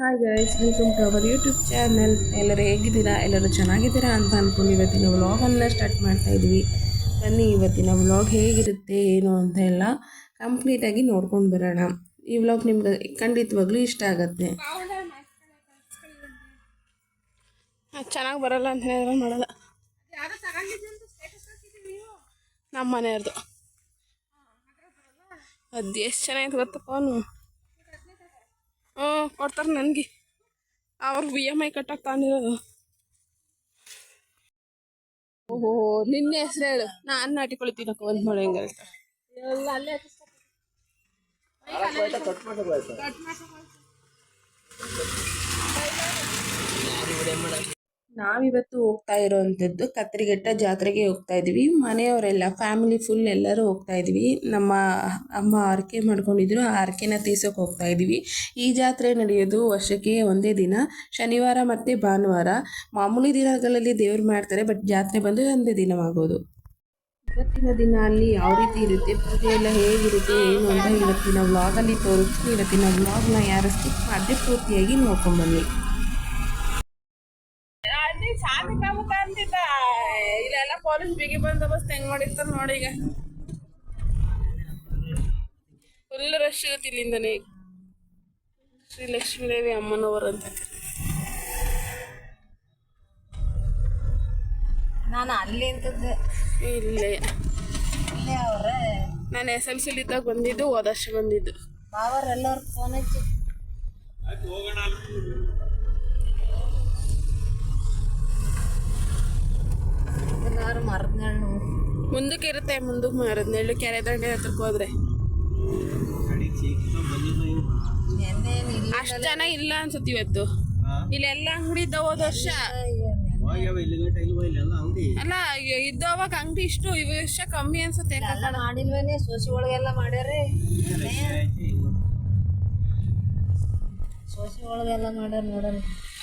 Hi guys welcome to our YouTube channel ಎಲ್ಲರೂ ಹೇಗಿದ್ದೀರಾ? ಎಲ್ಲರೂ ಚೆನ್ನಾಗಿದ್ದೀರಾ ಅಂತ ಅಂದ್ಕೊಂಡು ಇವತ್ತಿನ ವ್ಲಾಗನ್ನು ಸ್ಟಾರ್ಟ್ ಮಾಡ್ತಾ ಇದ್ವಿ. ಬನ್ನಿ, ಇವತ್ತಿನ ವ್ಲಾಗ್ ಹೇಗಿರುತ್ತೆ, ಏನು ಅಂತ ಎಲ್ಲ ಕಂಪ್ಲೀಟಾಗಿ ನೋಡ್ಕೊಂಡು ಬರೋಣ. ಈ ವ್ಲಾಗ್ ನಿಮ್ಗೆ ಖಂಡಿತವಾಗ್ಲೂ ಇಷ್ಟ ಆಗುತ್ತೆ. ಚೆನ್ನಾಗಿ ಬರಲ್ಲ ಅಂತ ಹೇಳಿದ್ರೆ ಮಾಡಲ್ಲ. ನಮ್ಮ ಮನೆಯವ್ರದ್ದು ಅದು ಎಷ್ಟು ಚೆನ್ನಾಗಿತ್ತು ಗೊತ್ತಪ್ಪ ಹ್ಞೂ ಕೊಡ್ತಾರೆ ನನಗೆ. ಅವ್ರಿಗೆ ವಿ ಎಂ ಐ ಕಟ್ಟಕ್ಕೆ ತಾನಿರೋದು ಓಹೋ, ನಿನ್ನೆ ಹೆಸರು ಹೇಳು. ನಾನು ನಾಟಿಕೊಳ್ತೀನಕ್ಕ ಒಂದು ನೋಡಿ ಹೆಂಗೆ ನಾವಿವತ್ತು ಹೋಗ್ತಾ ಇರೋವಂಥದ್ದು ಕತ್ತರಿಘಟ್ಟ ಜಾತ್ರೆಗೆ ಹೋಗ್ತಾ ಇದ್ವಿ ಮನೆಯವರೆಲ್ಲ ಫ್ಯಾಮಿಲಿ ಫುಲ್ ಎಲ್ಲರೂ ಹೋಗ್ತಾ ಇದ್ವಿ ನಮ್ಮ ಅಮ್ಮ ಆರಕೆ ಮಾಡ್ಕೊಂಡಿದ್ರು ಆ ಆರಕೆನ ತೀರ್ಸೋಕೆ ಹೋಗ್ತಾ ಇದ್ವಿ ಈ ಜಾತ್ರೆ ನಡೆಯೋದು ವರ್ಷಕ್ಕೆ ಒಂದೇ ದಿನ, ಶನಿವಾರ ಮತ್ತು ಭಾನುವಾರ. ಮಾಮೂಲಿ ದಿನಗಳಲ್ಲಿ ದೇವ್ರು ಮಾಡ್ತಾರೆ ಬಟ್ ಜಾತ್ರೆ ಬಂದು ಒಂದೇ ದಿನವಾಗೋದು. ಇವತ್ತಿನ ದಿನ ಅಲ್ಲಿ ಯಾವ ರೀತಿ ಇರುತ್ತೆ, ಪೂಜೆ ಎಲ್ಲ ಹೇಗಿರುತ್ತೆ, ಏನು ಅಂತ ಇವತ್ತಿನ ವ್ಲಾಗಲ್ಲಿ ತೋರಿಸ್ತೀನಿ ಇವತ್ತಿನ ವ್ಲಾಗ್ನ ಯಾರು ಸ್ಕಿಪ್ ಮಾಡದೆ, ಪೂರ್ತಿಯಾಗಿ ನೋಡ್ಕೊಂಬನ್ನಿ ಶಾಂತಿ ಕಾಮುಕ ಅಂತಿದ್ದ ಇಲ್ಲೆಲ್ಲ ಪೊಲೀಸ್ ಬಿಗಿ ಬಂದೋಬಸ್ತ್ ಹೆಂಗ್ ಮಾಡಿರ್ತಾರ ನೋಡಿ ಈಗ. ಫುಲ್ ರಶ್ ಇರುತ್ತೆ ಇಲ್ಲಿಂದನೇ. ಶ್ರೀ ಲಕ್ಷ್ಮೀದೇವಿ ಅಮ್ಮನವರು ಅಂತ. ನಾನು ಅಲ್ಲಿ ಅಂತದ್ದೆ ಇಲ್ಲೇ. ಇಲ್ಲೇ ಅವ್ರೆ. ನಾನು ಎಸ್ ಎಲ್ ಸಿಲಿ ಇದ್ದಾಗ ಬಂದಿದ್ದು ಹೋದಷ್ಟು ಬಂದಿದ್ದು. ಬಾವರ್ ಎಲ್ಲರೂ ಫೋನ್ ಹಚ್ಚಿ ಎಲ್ಲಾರು ಮರದ ನೆರಳು ಮುಂದಕ್ಕೆ ಇರುತ್ತೆ ಮುಂದಕ್ಕೆ ಮಾರದ್ ನೆಳ್ಳು ಕೆರೆ ದಂಡೆ ಹತ್ರಕ್ಕೆ ಹೋದ್ರೆ. ಅಷ್ಟು ಜನ ಇಲ್ಲ ಅನ್ಸುತ್ತೆ ಇವತ್ತು. ಇಲ್ಲೆಲ್ಲ ಅಂಗಡಿ ಇದ್ದ ಹೋದ ವರ್ಷ. ಅಲ್ಲ ಇದ್ದವಾಗ ಅಂಗಡಿ ಇಷ್ಟು ಈ ವರ್ಷ ಕಮ್ಮಿ ಅನ್ಸುತ್ತೆ ಮಾಡಿಲ್ವೇನೆ ಸೋಸಿ ಒಳಗೆಲ್ಲ ಮಾಡ್ಯಾರೆ. ಸೋಸಿ ಒಳಗೆಲ್ಲ ಮಾಡ್ಯಾರ ನೋಡೋಣ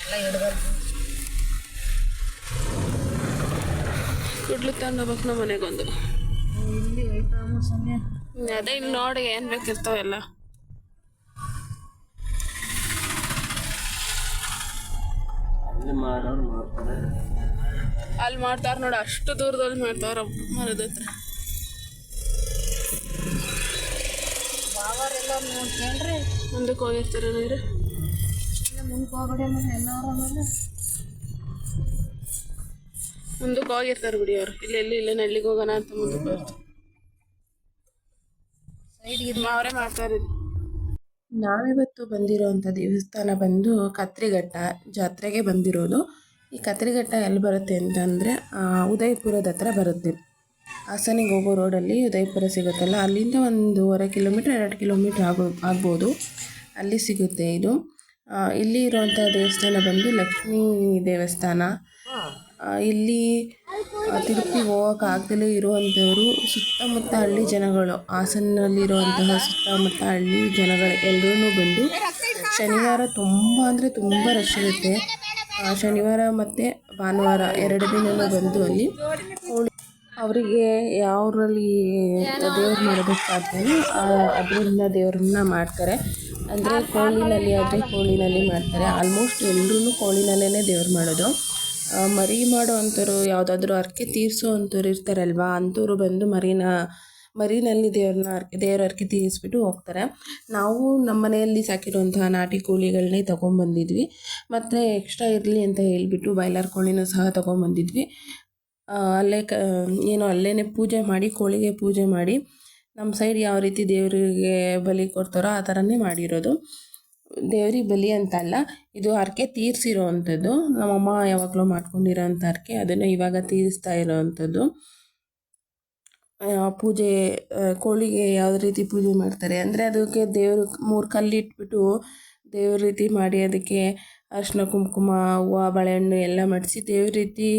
ಎಲ್ಲ ಹಿಡ್ದಲ್ ಕುಡ್ಲು ತಂದು ಹೋಗ್ಬೇಕು ನಮ್ಮ ಮನೆಗೊಂದು. ಅದೇ ಇಲ್ಲಿ ನೋಡಿ ಏನ್ ಬೇಕಿರ್ತಾವೆಲ್ಲ. ಅಲ್ಲಿ ಮಾಡ್ತಾರ. ನೋಡಿ ಅಷ್ಟು ದೂರದಲ್ಲಿ ಮಾಡ್ತಾವ್ರ ಮರದ ಹತ್ರ. ಬಾವರ್ ಎಲ್ಲ ನೋಡ್ಕೊಂಡ್ರಿ ಮುಂದಕ್ಕೆ ಹೋಗಿರ್ತಾರ ನೀರು? ಇಲ್ಲ ಮುಂದೆ ಹೋಗ್ಬೇಡಿ ಎಲ್ಲಾರ ಮುಂದಕ್ಕೆ ಹೋಗಿರ್ತಾರೆ ಬಿಡಿ ಅವ್ರು. ಇಲ್ಲಿ, ಇಲ್ಲ ನಳ್ಳಿಗೆ ಹೋಗೋಣ ಅಂತ ಮುಂದಕ್ಕೆ ಹೋಗ್ತಾರೆ. ಅವರೇ ಮಾಡ್ತಾ ಇರೋದು ನಾವಿವತ್ತು ಬಂದಿರೋವಂಥ ದೇವಸ್ಥಾನ ಬಂದು ಕತ್ರಿಘಟ್ಟ ಜಾತ್ರೆಗೆ ಬಂದಿರೋದು. ಈ ಕತ್ರಿಘಟ್ಟ ಎಲ್ಲಿ ಬರುತ್ತೆ ಅಂತಂದರೆ ಉದಯಪುರದ ಹತ್ರ ಬರುತ್ತೆ. ಹಾಸನಿಗೆ ಹೋಗೋ ರೋಡಲ್ಲಿ ಉದಯಪುರ ಸಿಗುತ್ತಲ್ಲ, ಅಲ್ಲಿಂದ ಒಂದೂವರೆ ಕಿಲೋಮೀಟ್ರ್, ಎರಡು ಕಿಲೋಮೀಟ್ರ್ ಆಗೋ, ಆಗ್ಬೋದು. ಅಲ್ಲಿ ಸಿಗುತ್ತೆ ಇದು. ಇಲ್ಲಿ ಇರುವಂಥ ದೇವಸ್ಥಾನ ಬಂದು ಲಕ್ಷ್ಮೀ ದೇವಸ್ಥಾನ. ಇಲ್ಲಿ ತಿರುಪತಿ ಹೋಗೋಕ್ಕಾಗ್ದಲೇ ಇರುವಂಥವರು ಸುತ್ತಮುತ್ತ ಹಳ್ಳಿ ಜನಗಳು. ಹಾಸನಲ್ಲಿರುವಂತಹ ಸುತ್ತಮುತ್ತ ಹಳ್ಳಿ ಜನಗಳು ಎಲ್ಲರೂ ಬಂದು ಶನಿವಾರ ತುಂಬ ಅಂದರೆ ತುಂಬ ರಶ್ ಇರುತ್ತೆ. ಶನಿವಾರ ಮತ್ತು ಭಾನುವಾರ ಎರಡು ದಿನವೂ ಬಂದು ಅಲ್ಲಿ ಅವರಿಗೆ ಯಾವರಲ್ಲಿ ದೇವ್ರು ಮಾಡಬೇಕಾದ್ರೂ ಅದರಿಂದ ದೇವ್ರನ್ನ ಮಾಡ್ತಾರೆ. ಅಂದರೆ ಕೋಳಿನಲ್ಲಿ ಆದರೆ ಕೋಳಿನಲ್ಲಿ ಮಾಡ್ತಾರೆ. ಆಲ್ಮೋಸ್ಟ್ ಎಲ್ಲರೂ ಕೋಳಿನಲ್ಲೇ ದೇವ್ರು ಮಾಡೋದು. ಮರಿ ಮಾಡೋ ಅಂಥವ್ರು ಯಾವುದಾದ್ರೂ ಅರ್ಕೆ ತೀರಿಸೋ ಅಂಥವ್ರು ಇರ್ತಾರಲ್ವಾ? ಅಂಥವ್ರು ಬಂದು ಮರಿನ, ಮರಿನಲ್ಲಿ ದೇವ್ರನ್ನ ಅರ್ಕೆ ದೇವ್ರ ಅರ್ಕೆ ತೀರಿಸ್ಬಿಟ್ಟು ಹೋಗ್ತಾರೆ. ನಾವು ನಮ್ಮ ಮನೆಯಲ್ಲಿ ಸಾಕಿರುವಂತಹ ನಾಟಿ ಕೋಳಿಗಳನ್ನೇ ತೊಗೊಂಬಂದಿದ್ವಿ. ಮತ್ತು ಎಕ್ಸ್ಟ್ರಾ ಇರಲಿ ಅಂತ ಹೇಳಿಬಿಟ್ಟು ಬಾಯ್ಲರ್ ಕೋಳಿನೂ ಸಹ ತೊಗೊಂಬಂದಿದ್ವಿ. ಅಲ್ಲೇ ಕ, ಏನು ಅಲ್ಲೇ ಪೂಜೆ ಮಾಡಿ, ಕೋಳಿಗೆ ಪೂಜೆ ಮಾಡಿ, ನಮ್ಮ ಸೈಡ್ ಯಾವ ರೀತಿ ದೇವರಿಗೆ ಬಲಿ ಕೊಡ್ತಾರೋ ಆ ಥರನೇ ಮಾಡಿರೋದು. ದೇವ್ರಿಗೆ ಬಲಿ ಅಂತ ಅಲ್ಲ ಇದು ಹರಕೆ ತೀರಿಸಿರೋ ಅಂಥದ್ದು ನಮ್ಮಮ್ಮ ಯಾವಾಗಲೂ ಮಾಡ್ಕೊಂಡಿರೋ ಅಂಥ ಹರಕೆ ಅದನ್ನು ಇವಾಗ ತೀರಿಸ್ತಾ ಇರೋವಂಥದ್ದು. ಪೂಜೆ ಕೋಳಿಗೆ ಯಾವ ರೀತಿ ಪೂಜೆ ಮಾಡ್ತಾರೆ? ಅಂದರೆ ಅದಕ್ಕೆ ದೇವರು ಮೂರು ಕಲ್ಲಿಟ್ಬಿಟ್ಟು ದೇವ್ರ ರೀತಿ ಮಾಡಿ ಅದಕ್ಕೆ ಅರಿಶಿನ ಕುಂಕುಮ, ಹೂವು, ಬಾಳೆಹಣ್ಣು ಎಲ್ಲ ಮಡಿಸಿ ದೇವ್ರ ರೀತಿ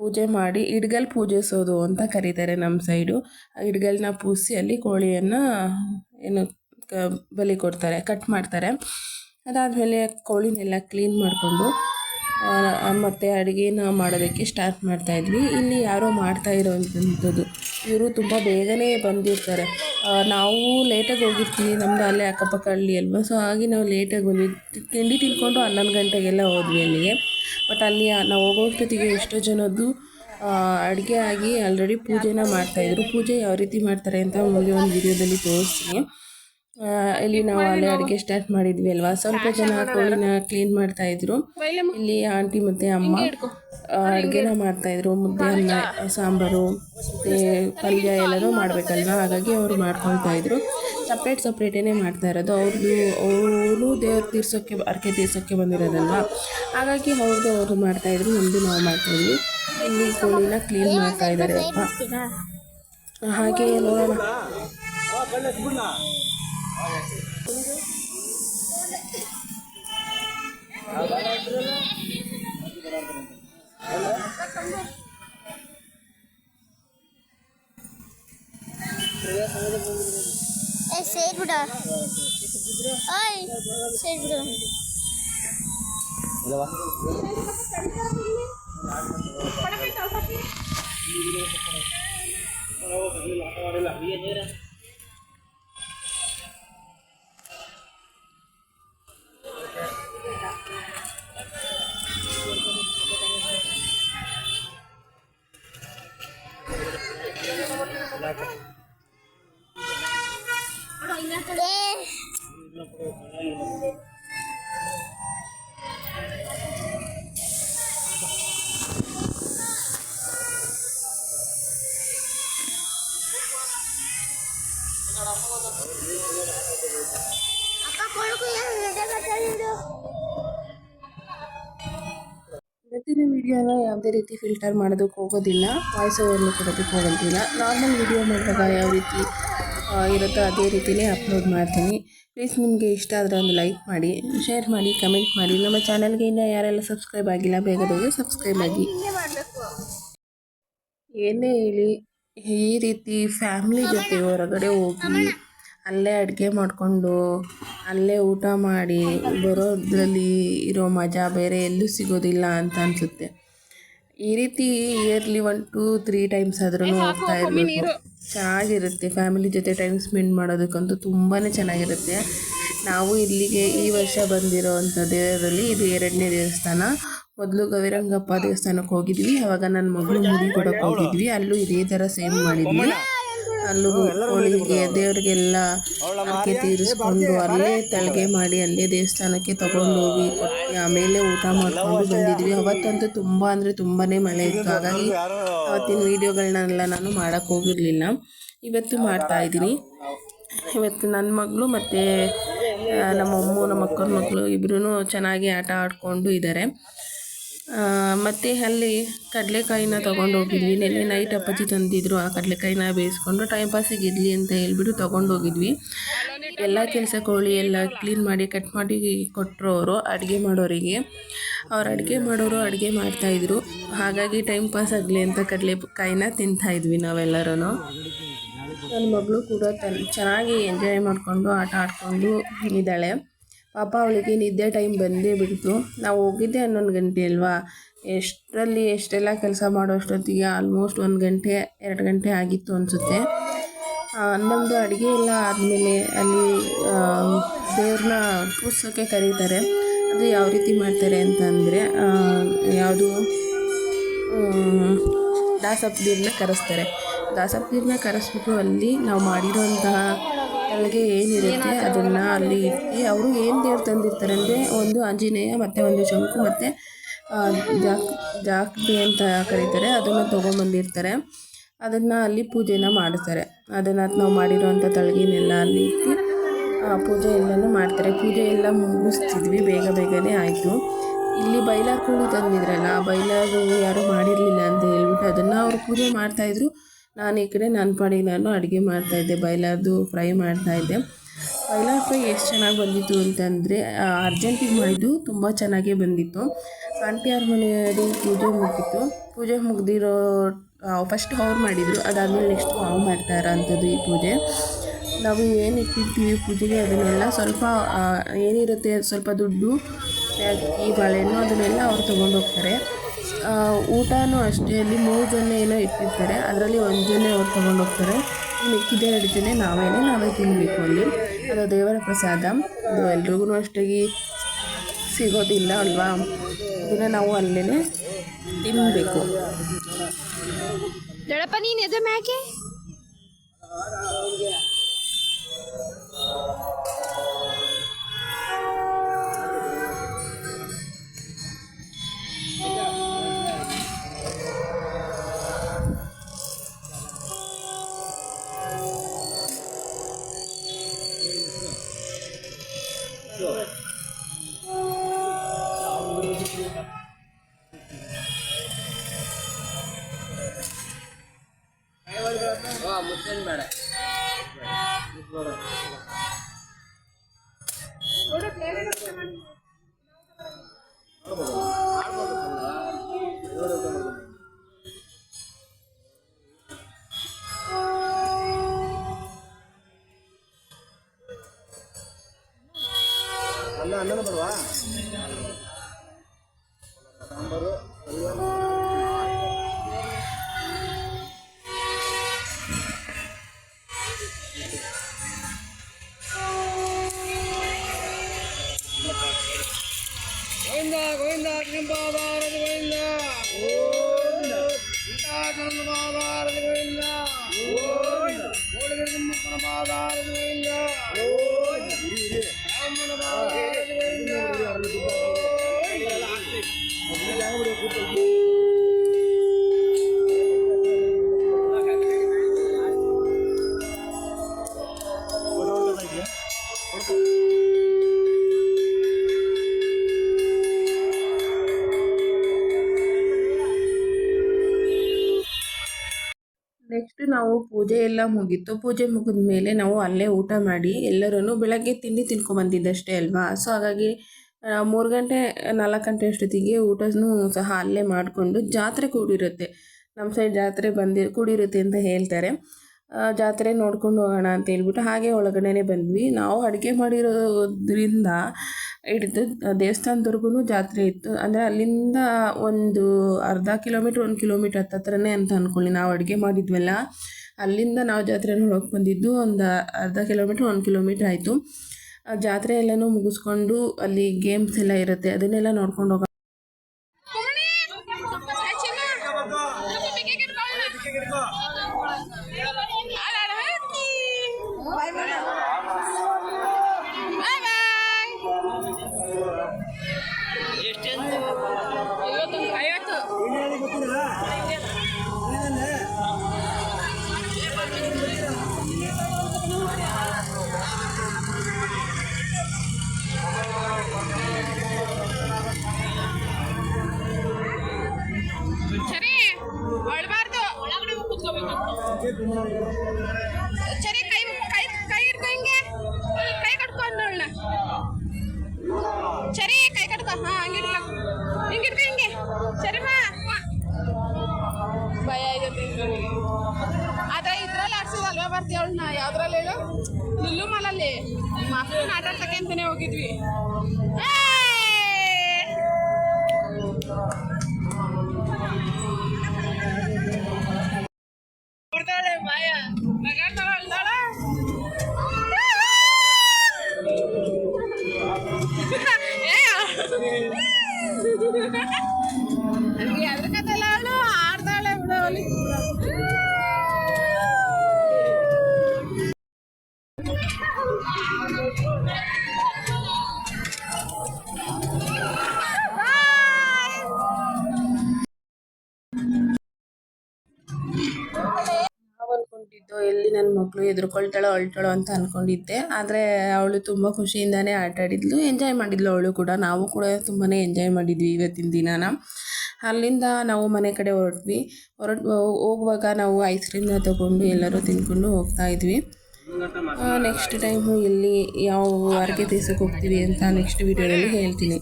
ಪೂಜೆ ಮಾಡಿ ಇಡ್ಗಲ್ ಪೂಜಿಸೋದು ಅಂತ ಕರೀತಾರೆ ನಮ್ಮ ಸೈಡು. ಆ ಇಡ್ಗಲ್ನ ಪೂಜಿಸಿ ಅಲ್ಲಿ ಕೋಳಿಯನ್ನು ಏನು ಬಲಿ ಕೊಡ್ತಾರೆ ಕಟ್ ಮಾಡ್ತಾರೆ. ಅದಾದಮೇಲೆ ಕೋಳಿನೆಲ್ಲ ಕ್ಲೀನ್ ಮಾಡಿಕೊಂಡು ಮತ್ತು ಅಡುಗೆನ ಮಾಡೋದಕ್ಕೆ ಸ್ಟಾರ್ಟ್ ಮಾಡ್ತಾಯಿದ್ವಿ ಇಲ್ಲಿ ಯಾರೋ ಮಾಡ್ತಾ ಇರೋವಂಥದ್ದು. ಇವರು ತುಂಬ ಬೇಗನೆ ಬಂದಿರ್ತಾರೆ. ನಾವು ಲೇಟಾಗಿ ಹೋಗಿರ್ತೀವಿ ನಮ್ಮದು ಅಲ್ಲೇ ಅಕ್ಕಪಕ್ಕ ಹಳ್ಳಿ ಅಲ್ವಾ? ಸೊ ಹಾಗೆ ನಾವು ಲೇಟಾಗಿ ಬಂದ್ವಿ. ತಿಂಡಿ ತಿನ್ಕೊಂಡು ಹನ್ನೊಂದು ಗಂಟೆಗೆಲ್ಲ ಹೋದ್ವಿ ಅಲ್ಲಿಗೆ. ಬಟ್ ಅಲ್ಲಿ ನಾವು ಹೋಗೋಷ್ಟೊತ್ತಿಗೆ ಎಷ್ಟೋ ಜನದ್ದು ಅಡುಗೆ ಆಗಿ ಆಲ್ರೆಡಿ ಪೂಜೆನ ಮಾಡ್ತಾಯಿದ್ರು ಪೂಜೆ ಯಾವ ರೀತಿ ಮಾಡ್ತಾರೆ ಅಂತ ಮುಂದೆ ಒಂದು ವಿಡಿಯೋದಲ್ಲಿ ತೋರಿಸ್ತೀನಿ. ಇಲ್ಲಿ ನಾವು ಅಲ್ಲೇ ಅಡುಗೆ ಸ್ಟಾರ್ಟ್ ಮಾಡಿದ್ವಿ ಅಲ್ವಾ? ಸ್ವಲ್ಪ ಜನ ಕೋಳಿನ ಕ್ಲೀನ್ ಮಾಡ್ತಾ ಇದ್ರು. ಇಲ್ಲಿ ಆಂಟಿ ಮತ್ತೆ ಅಮ್ಮ ಅಡುಗೆನ ಮಾಡ್ತಾಯಿದ್ರು ಮುದ್ದೆ ಅನ್ನ ಸಾಂಬಾರು ಮತ್ತೆ ಪಲ್ಯ ಎಲ್ಲನೂ ಮಾಡಬೇಕಲ್ವ? ಹಾಗಾಗಿ ಅವರು ಮಾಡ್ಕೊಳ್ತಾ ಇದ್ರು. ಸಪ್ರೇಟ್ ಸಪ್ರೇಟೇ ಮಾಡ್ತಾ ಇರೋದು ಅವ್ರದ್ದು ಅವರು ದೇವ್ರು ತೀರ್ಸೋಕ್ಕೆ ಅರ್ಕೆ ತೀರ್ಸೋಕ್ಕೆ ಬಂದಿರೋದಲ್ವ? ಹಾಗಾಗಿ ಅವ್ರದ್ದು ಅವರು ಮಾಡ್ತಾ ಇದ್ರು ನಮ್ಮದು ನಾವು ಮಾಡ್ತಾಯಿದ್ವಿ ಇಲ್ಲಿ ಕೋಳಿನ ಕ್ಲೀನ್ ಮಾಡ್ತಾ ಇದ್ದಾರೆ ಅಪ್ಪ. ಹಾಗೆ ನೋಡೋಣ. এই সেই বুড়া। ওই সেই বুড়া। ವಿಡಿಯೋನ ಯಾವುದೇ ರೀತಿ ಫಿಲ್ಟರ್ ಮಾಡೋದಕ್ಕೆ ಹೋಗೋದಿಲ್ಲ ವಾಯ್ಸ್ ಓವರ್ನು ಕೊಡೋದಕ್ಕೆ ಹೋಗೋದಿಲ್ಲ. ನಾರ್ಮಲ್ ವಿಡಿಯೋ ಮಾಡಿದಾಗ ಯಾವ ರೀತಿ ಇರುತ್ತೋ ಅದೇ ರೀತಿಯೇ ಅಪ್ಲೋಡ್ ಮಾಡ್ತೀನಿ. ಪ್ಲೀಸ್ ನಿಮಗೆ ಇಷ್ಟ ಆದರೆ ಒಂದು ಲೈಕ್ ಮಾಡಿ, ಶೇರ್ ಮಾಡಿ, ಕಮೆಂಟ್ ಮಾಡಿ. ನಮ್ಮ ಚಾನಲ್ಗೆ ಇನ್ನು ಯಾರೆಲ್ಲ ಸಬ್ಸ್ಕ್ರೈಬ್ ಆಗಿಲ್ಲ, ಬೇಗ ಬೇಗ ಸಬ್ಸ್ಕ್ರೈಬ್ ಆಗಿ. ಏನೇ ಹೇಳಿ, ಈ ರೀತಿ ಫ್ಯಾಮ್ಲಿ ಜೊತೆ ಹೊರಗಡೆ ಹೋಗಿ ಅಲ್ಲೇ ಅಡುಗೆ ಮಾಡಿಕೊಂಡು ಅಲ್ಲೇ ಊಟ ಮಾಡಿ ಬರೋದ್ರಲ್ಲಿ ಇರೋ ಮಜಾ ಬೇರೆ ಎಲ್ಲೂ ಸಿಗೋದಿಲ್ಲ ಅಂತ ಅನಿಸುತ್ತೆ. ಈ ರೀತಿ early one two three times ಆದ್ರೂ ಹೋಗ್ತಾ ಇರಬೇಕು. ಚೆನ್ನಾಗಿರುತ್ತೆ. ಫ್ಯಾಮಿಲಿ ಜೊತೆ ಟೈಮ್ ಸ್ಪೆಂಡ್ ಮಾಡೋದಕ್ಕಂತೂ ತುಂಬಾ ಚೆನ್ನಾಗಿರುತ್ತೆ. ನಾವು ಇಲ್ಲಿಗೆ ಈ ವರ್ಷ ಬಂದಿರೋ ಅಂಥ ದೇವರಲ್ಲಿ ಇದು ಎರಡನೇ ದೇವಸ್ಥಾನ. ಮೊದಲು ಗವಿರಂಗಪ್ಪ ದೇವಸ್ಥಾನಕ್ಕೆ ಹೋಗಿದ್ವಿ. ಅವಾಗ ನನ್ನ ಮಗಳು ಮುಡಿ ಕೊಡೋಕೆ ಹೋಗಿದ್ವಿ. ಅಲ್ಲೂ ಇದೇ ಥರ ಸೇಮ್ ಮಾಡಿದ್ವಿ. ಅಲ್ಲೂ ಹೋಳಿಗೆ ದೇವರಿಗೆಲ್ಲ ಅಡಿಕೆ ತೀರಿಸ್ಕೊಂಡು ಅಲ್ಲೇ ತಳಿಗೆ ಮಾಡಿ ಅಲ್ಲೇ ದೇವಸ್ಥಾನಕ್ಕೆ ತಗೊಂಡು ಹೋಗಿ ಆಮೇಲೆ ಊಟ ಮಾಡ್ಕೊಂಡು ಬಂದಿದ್ವಿ. ಅವತ್ತಂತೂ ತುಂಬ ಅಂದರೆ ತುಂಬಾ ಮಳೆ ಇತ್ತು. ಹಾಗಾಗಿ ಅವತ್ತಿನ ವೀಡಿಯೋಗಳನ್ನೆಲ್ಲ ನಾನು ಮಾಡೋಕ್ಕೆ ಹೋಗಿರಲಿಲ್ಲ. ಇವತ್ತು ಮಾಡ್ತಾ ಇದ್ದೀನಿ. ಇವತ್ತು ನನ್ನ ಮಗಳು ಮತ್ತು ನಮ್ಮ ಅಮ್ಮ ನಮ್ಮ ಅಕ್ಕನ ಮಕ್ಕಳು ಇಬ್ಬರೂ ಚೆನ್ನಾಗಿ ಆಟ ಆಡಿಕೊಂಡು ಇದ್ದಾರೆ ಮತ್ತು ಅಲ್ಲಿ ಕಡಲೆಕಾಯಿನ ತೊಗೊಂಡು ಹೋಗಿದ್ವಿ ನೆನ್ನೆ ನೈಟ್ ಅಪ್ಪಾಜಿ ತಂದಿದ್ರು ಆ ಕಡಲೆಕಾಯಿನ ಬೇಯಿಸ್ಕೊಂಡು ಟೈಮ್ ಪಾಸಿಗೆ ಇರಲಿ ಅಂತ ಹೇಳ್ಬಿಟ್ಟು ತೊಗೊಂಡು ಹೋಗಿದ್ವಿ ಎಲ್ಲ ಕೆಲಸ ಕೋಳಿ ಎಲ್ಲ ಕ್ಲೀನ್ ಮಾಡಿ ಕಟ್ ಮಾಡಿ ಕೊಟ್ಟರು ಅವರು ಅಡುಗೆ ಮಾಡೋರಿಗೆ. ಅವ್ರು ಅಡುಗೆ ಮಾಡೋರು ಅಡುಗೆ ಮಾಡ್ತಾಯಿದ್ರು ಹಾಗಾಗಿ ಟೈಮ್ ಪಾಸ್ ಆಗಲಿ ಅಂತ ಕಡಲೆಕಾಯಿನ ತಿಂತಾಯಿದ್ವಿ ನಾವೆಲ್ಲರೂ ನನ್ನ ಮಗಳು ಕೂಡ ತನ್ ಚೆನ್ನಾಗಿ ಎಂಜಾಯ್ ಮಾಡಿಕೊಂಡು, ಆಟ ಆಡಿಕೊಂಡು ಇದ್ದಾಳೆ. ಪಾಪ ಅವಳಿಗೆ ನಿದ್ದೆ ಟೈಮ್ ಬಂದೇ ಬಿಡ್ತು. ನಾವು ಹೋಗಿದ್ದೆ ಹನ್ನೊಂದು ಗಂಟೆ ಅಲ್ವಾ? ಎಷ್ಟರಲ್ಲಿ ಎಷ್ಟೆಲ್ಲ ಕೆಲಸ ಮಾಡೋ ಅಷ್ಟೊತ್ತಿಗೆ ಆಲ್ಮೋಸ್ಟ್ ಒಂದು ಗಂಟೆ, ಎರಡು ಗಂಟೆ ಆಗಿತ್ತು ಅನಿಸುತ್ತೆ. ನಮ್ಮದು ಅಡುಗೆ ಎಲ್ಲ ಆದಮೇಲೆ ಅಲ್ಲಿ ದೇವ್ರನ್ನ ಪೂಜಿಸೋಕ್ಕೆ ಕರೀತಾರೆ. ಅದು ಯಾವ ರೀತಿ ಮಾಡ್ತಾರೆ ಅಂತಂದರೆ ಯಾವುದು ದಾಸಪ್ಪದಿರನ್ನ ಕರೆಸ್ತಾರೆ. ದಾಸಪ್ಪದಿರನ್ನ ಕರೆಸ್ಬಿಟ್ಟು ಅಲ್ಲಿ ನಾವು ಮಾಡಿರೋಂತಹ ಅಲ್ಲಿಗೆ ಏನಿರುತ್ತೆ ಅದನ್ನು ಅಲ್ಲಿ ಇಟ್ಟು ಅವರು ಏನು ದೇವ್ರು ತಂದಿರ್ತಾರೆ ಅಂದರೆ ಒಂದು ಆಂಜನೇಯ ಮತ್ತು ಒಂದು ಶಂಕು ಮತ್ತು ಜಾಕ್ ಜಾಕ್ಟಿ ಅಂತ ಕರೀತಾರೆ. ಅದನ್ನು ತೊಗೊಂಬಂದಿರ್ತಾರೆ. ಅದನ್ನು ಅಲ್ಲಿ ಪೂಜೆನ ಮಾಡ್ತಾರೆ. ಅದನ್ನು ನಾವು ಮಾಡಿರೋಂಥ ತಳಗಿನೆಲ್ಲ ಅಲ್ಲಿ ಇಟ್ಟು ಆ, ಪೂಜೆ ಎಲ್ಲನೂ ಮಾಡ್ತಾರೆ. ಪೂಜೆ ಎಲ್ಲ ಮುಗಿಸ್ತಿದ್ವಿ. ಬೇಗ ಬೇಗನೆ ಆಯಿತು. ಇಲ್ಲಿ ಬೈಲಾರ್ ಕೂಡ ತಂದಿದ್ರಲ್ಲ ಆ ಬೈಲಾರು ಯಾರೂ ಮಾಡಿರಲಿಲ್ಲ ಅಂತ ಹೇಳ್ಬಿಟ್ಟು ಅದನ್ನು ಅವರು ಪೂಜೆ ಮಾಡ್ತಾಯಿದ್ರು ನಾನು ಈ ಕಡೆ ನನ್ನ ಪಾಡಿಗೆ ನಾನು ಅಡುಗೆ ಮಾಡ್ತಾಯಿದ್ದೆ ಬೈಲಾರ್ದು ಫ್ರೈ ಮಾಡ್ತಾಯಿದ್ದೆ ಬೈಲಾರ್ ಫ್ರೈ ಎಷ್ಟು ಚೆನ್ನಾಗಿ ಬಂದಿತ್ತು ಅಂತಂದರೆ ಅರ್ಜೆಂಟಿಗೆ ಮಾಡಿದ್ದು ತುಂಬ ಚೆನ್ನಾಗೇ ಬಂದಿತ್ತು. ಆಂಟಿ ಅವ್ರ ಮನೆಯವರು ಪೂಜೆ ಮುಗಿತು. ಪೂಜೆ ಮುಗ್ದಿರೋ ಫಸ್ಟ್ ಅವ್ರು ಮಾಡಿದರು. ಅದಾದಮೇಲೆ ನೆಕ್ಸ್ಟ್ ನಾವು ಮಾಡ್ತಾ ಇರೋಂಥದ್ದು ಈ ಪೂಜೆ. ನಾವು ಏನು ಇಟ್ಟಿರ್ತೀವಿ ಪೂಜೆಗೆ ಅದನ್ನೆಲ್ಲ ಸ್ವಲ್ಪ ಏನಿರುತ್ತೆ ಸ್ವಲ್ಪ ದುಡ್ಡು ಈ ಬಾಳೆಹಣ್ಣು ಅದನ್ನೆಲ್ಲ ಅವ್ರು ತೊಗೊಂಡು ಹೋಗ್ತಾರೆ ಆ, ಊಟನೂ ಅಷ್ಟೇ, ಅಲ್ಲಿ ಮೂರು ಜನ ಏನೋ ಇಟ್ಟಿರ್ತಾರೆ. ಅದರಲ್ಲಿ ಒಂದು ಜನ ಅವ್ರು ತೊಗೊಂಡೋಗ್ತಾರೆ ಮಿಕ್ಕಿದ ಎರಡು ಜನ ನಾವೇನೇ ನಾವೇ ತಿನ್ನಬೇಕು ಅಲ್ಲಿ. ಅದು ದೇವರ ಪ್ರಸಾದ. ಅದು ಎಲ್ರಿಗೂ ಅಷ್ಟಾಗಿ ಸಿಗೋದಿಲ್ಲ ಅಲ್ವಾ? ಅದನ್ನು ನಾವು ಅಲ್ಲೇ ತಿನ್ನಬೇಕು ದೊಡ್ಡಪ್ಪ, ನೀನು ಎದೆ ಮ್ಯಾಕೆ? ಅನ್ನನ ಬಡವಾ ಸಾಂಬಾರು ಗೋವಿಂದ ಗೋವಿಂದ ನಿಂಬಾರದು ಗೋವಿಂದ ಗೋವಿಂದ ಇಂಟಾಕರಣ ಬಾರದು ಗೋವಿಂದ ಗೋವಿಂದ ಮೂಡಿಗೆ ನಿಮ್ಮಪ್ಪನ ಬಾರದು ಗೋವಿಂದ ಗೋವಿಂದ ರಾಮನ ಬಾರದು ನೆಕ್ಸ್ಟ್ ನಾವು ಪೂಜೆ ಎಲ್ಲ ಮುಗೀತು. ಪೂಜೆ ಮುಗಿದ ಮೇಲೆ ನಾವು ಅಲ್ಲೇ ಊಟ ಮಾಡಿ ಎಲ್ಲರೂ ಬೆಳಗ್ಗೆ ತಿಂಡಿ ತಿನ್ಕೊಂಬಂದಿದ್ದಷ್ಟೇ ಅಲ್ವಾ? ಸೊ ಹಾಗಾಗಿ ಮೂರು ಗಂಟೆ, ನಾಲ್ಕು ಗಂಟೆ ಅಷ್ಟೊತ್ತಿಗೆ ಊಟನೂ ಸಹ ಅಲ್ಲೇ ಮಾಡಿಕೊಂಡು ಜಾತ್ರೆ ಕೂಡಿರುತ್ತೆ. ನಮ್ಮ ಸೈಡ್ ಜಾತ್ರೆ ಬಂದಿ, ಕೂಡಿರುತ್ತೆ ಅಂತ ಹೇಳ್ತಾರೆ. ಜಾತ್ರೆ ನೋಡ್ಕೊಂಡು ಹೋಗೋಣ ಅಂತ ಹೇಳ್ಬಿಟ್ಟು ಹಾಗೆ ಒಳಗಡೆನೆ ಬಂದ್ವಿ. ನಾವು ಅಡುಗೆ ಮಾಡಿರೋದ್ರಿಂದ ಹಿಡಿದು ದೇವಸ್ಥಾನದವರೆಗೂ ಜಾತ್ರೆ ಇತ್ತು. ಅಂದರೆ ಅಲ್ಲಿಂದ ಒಂದು ಅರ್ಧ ಕಿಲೋಮೀಟ್ರ್, ಒಂದು ಕಿಲೋಮೀಟ್ರ್ ಹತ್ತತ್ರನೇ ಅಂತ ಅಂದ್ಕೊಳ್ಳಿ ನಾವು ಅಡುಗೆ ಮಾಡಿದ್ವಲ್ಲ, ಅಲ್ಲಿಂದ ನಾವು ಜಾತ್ರೆ ನೋಡೋಕೆ ಬಂದಿದ್ದು ಒಂದು ಅರ್ಧ ಕಿಲೋಮೀಟ್ರ್, ಒಂದು ಕಿಲೋಮೀಟ್ರ್ ಆಯಿತು. ಜಾತ್ರೆ ಎಲ್ಲನೂ ಮುಗಿಸ್ಕೊಂಡು ಅಲ್ಲಿ ಗೇಮ್ಸ್ ಎಲ್ಲ ಇರುತ್ತೆ ಅದನ್ನೆಲ್ಲ ನೋಡ್ಕೊಂಡು ಹೋಗೋಣ ಅಂತಾನೆ ಹೋಗಿದ್ವಿ. ಮಕ್ಕಳು ಅಳ್ತಾಳೋ ಅಂತ ಅಂದ್ಕೊಂಡಿದ್ದೆ ಆದರೆ ಅವಳು ತುಂಬ ಖುಷಿಯಿಂದನೇ ಆಟ ಆಡಿದ್ಲು ಎಂಜಾಯ್ ಮಾಡಿದ್ಲು ಅವಳು ಕೂಡ. ನಾವು ಕೂಡ ತುಂಬಾ ಎಂಜಾಯ್ ಮಾಡಿದ್ವಿ ಇವತ್ತಿನ ದಿನಾನ. ಅಲ್ಲಿಂದ ನಾವು ಮನೆ ಕಡೆ ಹೊರಟ್ವಿ. ಹೊರಟ್ ಹೋಗುವಾಗ ನಾವು ಐಸ್ ಕ್ರೀಮ್ನ ತಗೊಂಡು ಎಲ್ಲರೂ ತಿಂದ್ಕೊಂಡು ಹೋಗ್ತಾ ಇದ್ವಿ. ನೆಕ್ಸ್ಟ್ ಟೈಮು ಇಲ್ಲಿ ಯಾವ ವಾರಕ್ಕೆ ದೇಶಕ್ಕೆ ಹೋಗ್ತೀವಿ ಅಂತ ನೆಕ್ಸ್ಟ್ ವಿಡಿಯೋದಲ್ಲಿ ಹೇಳ್ತೀನಿ.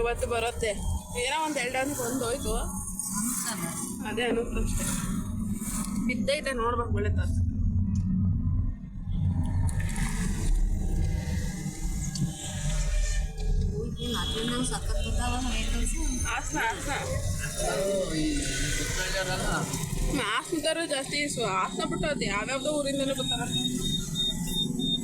ಇವತ್ತು ಬರುತ್ತೆ. ಏನೋ ಒಂದು ಎರಡು ಅಂತ ಒಂದು ಹೋಯ್ತು ಅದೇ ಅನುಕೂಲ ಅಷ್ಟೇ. ಬಿದ್ದೈತೆ ನೋಡ್ಬೇಕು ಬೆಳೀತಾ ಜಾಸ್ತಿ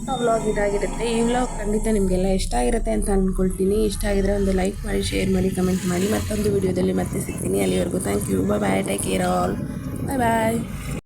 ಅದು ವ್ಲಾಗ್ ಇದಾಗಿರುತ್ತೆ. ಈ ವ್ಲಾಗ್ ಖಂಡಿತ ನಿಮಗೆಲ್ಲ ಇಷ್ಟ ಆಗಿರುತ್ತೆ ಅಂತ ಅಂದ್ಕೊಳ್ತೀನಿ ಇಷ್ಟ ಆಗಿದ್ರೆ ಒಂದು ಲೈಕ್ ಮಾಡಿ ಶೇರ್ ಮಾಡಿ ಕಮೆಂಟ್ ಮಾಡಿ. ಮತ್ತೊಂದು ವಿಡಿಯೋದಲ್ಲಿ ಮತ್ತೆ ಸಿಗ್ತೀನಿ. ಅಲ್ಲಿವರೆಗೂ thank you bye bye take care all bye bye